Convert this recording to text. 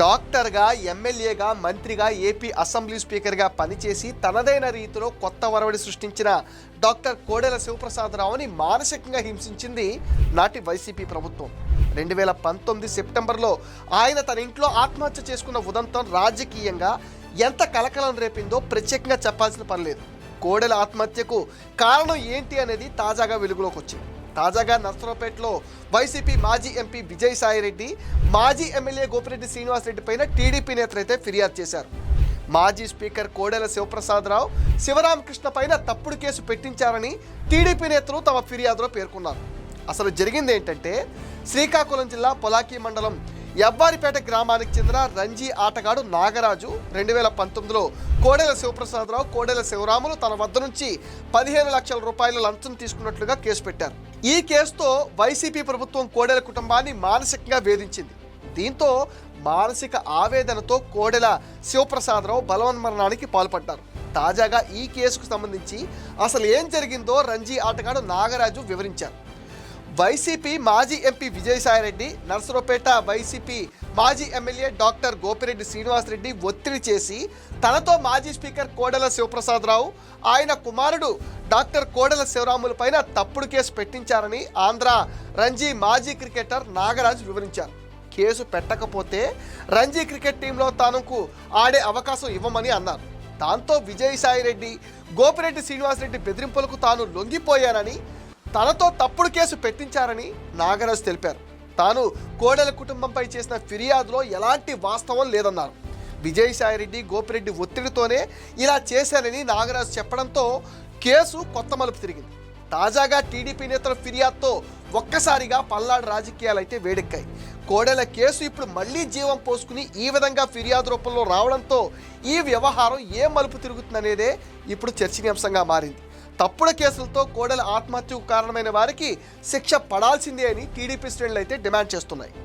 డాక్టర్గా ఎమ్మెల్యేగా మంత్రిగా ఏపీ అసెంబ్లీ స్పీకర్గా పనిచేసి తనదైన రీతిలో కొత్త వరవడి సృష్టించిన డాక్టర్ కోడెల శివప్రసాదరావుని మానసికంగా హింసించింది నాటి వైసీపీ ప్రభుత్వం. రెండు వేల పంతొమ్మిది సెప్టెంబర్లో ఆయన తన ఇంట్లో ఆత్మహత్య చేసుకున్న ఉదంతం రాజకీయంగా ఎంత కలకలం రేపిందో ప్రత్యేకంగా చెప్పాల్సిన పనిలేదు కోడెల ఆత్మహత్యకు కారణం ఏంటి అనేది తాజాగా వెలుగులోకి వచ్చింది. తాజాగా నర్సరావుపేటలో వైసీపీ మాజీ ఎంపీ విజయసాయిరెడ్డి మాజీ ఎమ్మెల్యే గోపిరెడ్డి శ్రీనివాసరెడ్డి పైన టీడీపీ నేతలు అయితే ఫిర్యాదు చేశారు. మాజీ స్పీకర్ కోడెల శివప్రసాదరావు శివరామకృష్ణ పైన తప్పుడు కేసు పెట్టించారని టీడీపీ నేతలు తమ ఫిర్యాదులో పేర్కొన్నారు. అసలు జరిగింది ఏంటంటే శ్రీకాకుళం జిల్లా పొలాకి మండలం ఎవ్వారిపేట గ్రామానికి చెందిన రంజీ ఆటగాడు నాగరాజు రెండు వేల పంతొమ్మిదిలో కోడెల శివప్రసాదరావు కోడెల శివరాములు తన వద్ద నుంచి పదిహేను లక్షల రూపాయల లంచం తీసుకున్నట్లుగా కేసు పెట్టారు. ఈ కేసుతో వైసీపీ ప్రభుత్వం కోడెల కుటుంబాన్ని మానసికంగా వేధించింది. దీంతో మానసిక ఆవేదనతో కోడెల శివప్రసాదరావు బలవన్మరణానికి పాల్పడ్డారు. తాజాగా ఈ కేసుకు సంబంధించి అసలు ఏం జరిగిందో రంజీ ఆటగాడు నాగరాజు వివరించారు. వైసీపీ మాజీ ఎంపీ విజయసాయిరెడ్డి నర్సరావుపేట వైసీపీ మాజీ ఎమ్మెల్యే డాక్టర్ గోపిరెడ్డి శ్రీనివాసరెడ్డి ఒత్తిడి చేసి తనతో మాజీ స్పీకర్ కోడెల శివప్రసాదరావు ఆయన కుమారుడు డాక్టర్ కోడెల శివరాములపైన తప్పుడు కేసు పెట్టించారని ఆంధ్ర రంజీ మాజీ క్రికెటర్ నాగరాజు వివరించారు. కేసు పెట్టకపోతే రంజీ క్రికెట్ టీంలో తనకు ఆడే అవకాశం ఇవ్వమని అన్నారు. దాంతో విజయసాయిరెడ్డి గోపిరెడ్డి శ్రీనివాసరెడ్డి బెదిరింపులకు తాను లొంగిపోయానని తనతో తప్పుడు కేసు పెట్టించారని నాగరాజు తెలిపారు. తాను కోడెల కుటుంబంపై చేసిన ఫిర్యాదులో ఎలాంటి వాస్తవం లేదన్నారు. విజయసాయిరెడ్డి గోపిరెడ్డి ఒత్తిడితోనే ఇలా చేశారని నాగరాజు చెప్పడంతో కేసు కొత్త మలుపు తిరిగింది. తాజాగా టీడీపీ నేతల ఫిర్యాదుతో ఒక్కసారిగా పల్నాడు రాజకీయాలైతే వేడెక్కాయి. కోడెల కేసు ఇప్పుడు మళ్ళీ జీవం పోసుకుని ఈ విధంగా ఫిర్యాదు రూపంలో రావడంతో ఈ వ్యవహారం ఏ మలుపు తిరుగుతుందనేదే ఇప్పుడు చర్చనీయాంశంగా మారింది. తప్పుడు కేసులతో కోడెల ఆత్మహత్యకు కారణమైన వారికి శిక్ష పడాల్సిందే అని టీడీపీ శ్రేణులు అయితే డిమాండ్ చేస్తున్నాయి.